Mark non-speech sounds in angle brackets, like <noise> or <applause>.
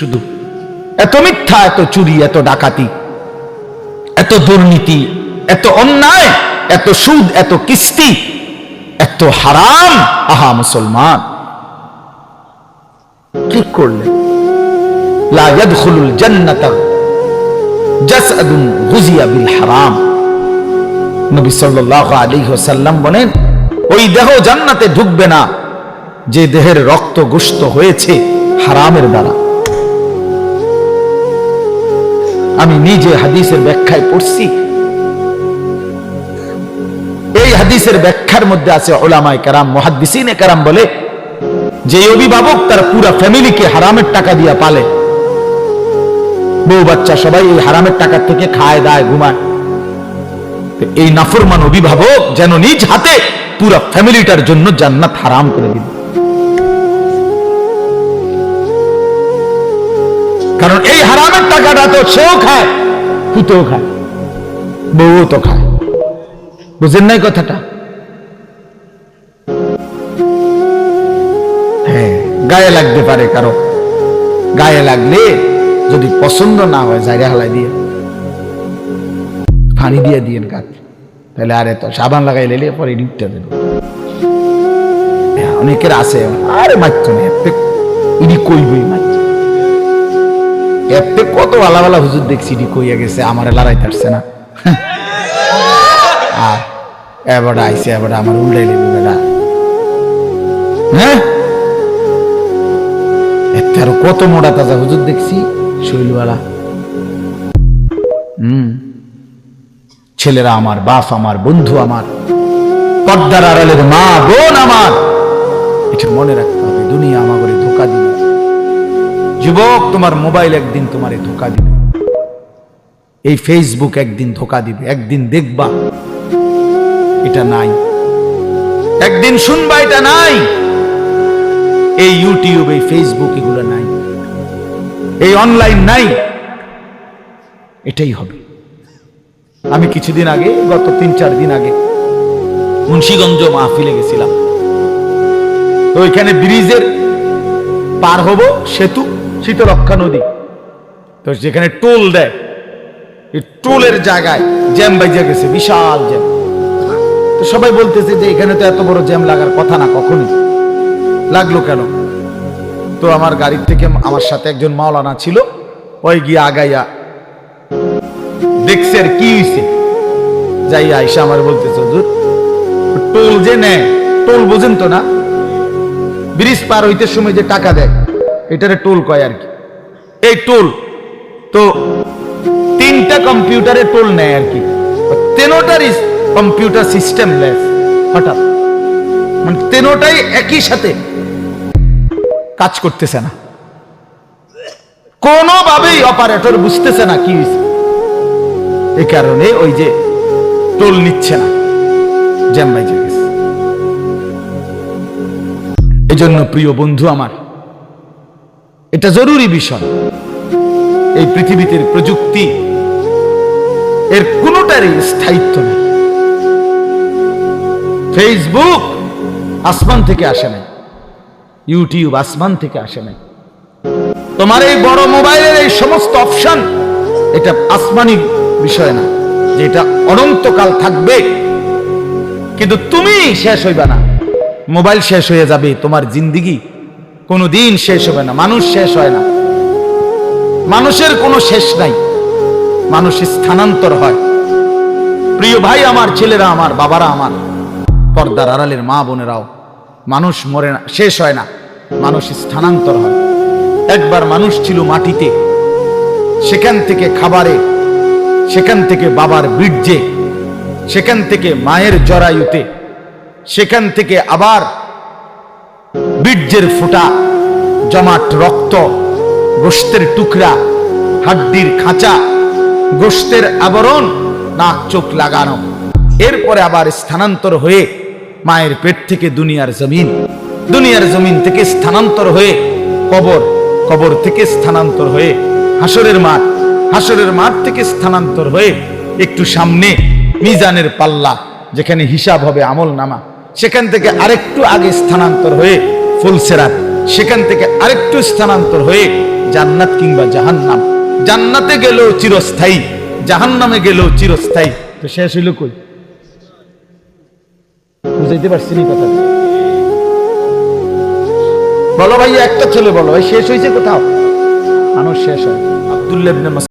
শুধু। এত মিথ্যা, এত চুরি, এত ডাকাতি, এত দুর্নীতি, এত অন্যায়, এত সুদ, এত কিস্তি, এত হারাম। আহা, মুসলমান। কি করলে? হারাম। বলেন, ওই দেহ জান্নাতে ঢুকবে না, যে দেহের রক্ত গোশত হয়েছে হারামের দ্বারা। আমি নিজে হাদিসের ব্যাখ্যায় পড়ছি। এই হাদিসের ব্যাখ্যার মধ্যে আছে ওলামায় কারাম, মহাদ্দিসিনে কারাম বলে, যে অভিভাবক তার পুরা ফ্যামিলিকে হারামের টাকা দিয়া পালে। বউ বাচ্চা সবাই এই হারামের টাকা থেকে খায়, দায়, ঘুমায়। এই নাফরমান অভিভাবক যেন নিজ হাতে পুরা ফ্যামিলিটার জন্য জান্নাত হারাম করে দিল। কারণ এই হারামের টাকাটা তো সেও খায় পুতেও খায় বউও তো খায়। বুঝেন নাই কথাটা? হ্যাঁ গায়ে লাগতে পারে কারও। গায়ে লাগলে যদি পছন্দ না হয় জায়গা হালাই দিয়ে। পানি দিয়ে দিয়েন কাজ তাহলে আরে তো সাবান লাগাই লেলে পরে ডিপটা দেব। হ্যাঁ, অনেকের আছে। আরে মাত্র ইনি কইবই এতে কত ভালা ভালা হুজুর দেখছি ইনি কইয়া গেছে, আমার লড়াইতে আসছে না। <laughs> আর এবারটা আইসে এবারটা আমার উল্টাই লেবে বেটা। হ্যাঁ? এতে আরও কত মোটা তাজা হুজুর দেখছি শৈলওয়ালা হুম। ছেলেরা আমার, বাপ আমার, বন্ধু আমার, পর্দার আড়ালের মা, বোন আমার। এটা মনে রাখতে হবে, দুনিয়া দিবে যুবক, তোমার মোবাইল একদিন তোমারে ধোকা দিবে। এই ফেসবুক একদিন ধোকা দিবে। একদিন দেখবা, এটা নাই। একদিন শুনবা, এটা নাই। এই ইউটিউব এই ফেসবুক এগুলো নাই। এই অনলাইন নাই। এটাই হবে। আমি কিছুদিন আগে, গত তিন চার দিন আগে মুন্সীগঞ্জ মাহফিলে গেছিলাম। তো ওইখানে ব্রিজের পার হব, সেতু। শীতলক্ষা নদী। তো যেখানে টোল দেয়, এই টোলের জায়গায় জ্যাম বাইজা গেছে, বিশাল জ্যাম। তো সবাই বলতেছে যে এখানে তো এত বড় জ্যাম লাগার কথা না, কখনই। লাগল কেন? তো আমার গাড়ির থেকে আমার সাথে একজন মাওলানা ছিল, ওই গিয়ে আগাইয়া দেখছে আর কি হইছে। যাই আইসা আমার বলতেছে, হুজুর, টোল যে নেয়, টোল বোঝেন তো না। ব্রিজ পার হইতে সময় যে টাকা দেয় এটারে টোল কয় আর কি? এই টোল তো তিনটা কম্পিউটারে টোল নেয় আর কি। তেনোটারই কম্পিউটার সিস্টেম লেস হঠাৎ। মানে তেনোটাই একই সাথে কাজ করতেছে না। কোনোভাবেই অপারেটর বুঝতেছে না কি এই কারণে ওই যে টোল নিচ্ছে না। জ্যাম গেছে। এই জন্য প্রিয় বন্ধু আমার এটা জরুরি বিষয়। এই পৃথিবীতে প্রযুক্তি এর কোনোটারই স্থায়িত্ব নেই। ফেসবুক আসমান থেকে আসে নাই। ইউটিউব আসমান থেকে আসে নাই। তোমার এই বড় মোবাইলের এই সমস্ত অপশন, এটা আসমানি বিষয় না, যে এটা অনন্তকাল থাকবে। কিন্তু তুমি শেষ হইবা না। মোবাইল শেষ হয়ে যাবে, তোমার জিন্দিগি কোনো দিন শেষ হবে না। মানুষ শেষ হয় না। মানুষের কোনো শেষ নাই। মানুষ স্থানান্তর হয়। প্রিয় ভাই আমার, ছেলেরা আমার, বাবারা আমার, পর্দার আড়ালের মা বোনেরাও, মানুষ মরে না, শেষ হয় না। মানুষ স্থানান্তর হয়। একবার মানুষ ছিল মাটিতে, সেখান থেকে খাবারে, সেখান থেকে বাবার বীর্যে, সেখান থেকে মায়ের জরায়ুতে, সেখান থেকে আবার বীর্যের ফোঁটা, জমাট রক্ত গোস্তের টুকরা, হাড্ডির খাঁচা গোস্তের আবরণ, নাক চোখ লাগানো। এরপরে আবার স্থানান্তর হয়ে মায়ের পেট থেকে দুনিয়ার জমিন। দুনিয়ার জমিন থেকে স্থানান্তর হয়ে কবর কবর থেকে স্থানান্তর হয়ে হাসরের মাঠ হাসরের মাঠ থেকে স্থানান্তর হয়ে একটু সামনে মিজানের পাল্লা, যেখানে হিসাব হবে আমল নামা সেখান থেকে আরেকটু আগে স্থানান্তর হয়ে ফুলসেরাত। সেখান থেকে আরেকটু স্থানান্তর হয়ে জান্নাত কিংবা জাহান্নাম। জান্নাতে গেলেও চিরস্থায়ী, জাহান্নামে গেলেও চিরস্থায়ী। তো শেষ হইল কই? বুঝাইতে পারছি নি কথা বলো ভাই একটা ছেলে বলো। ভাই, শেষ হয়েছে কোথাও? মানুষ শেষ হয়। মাসউদ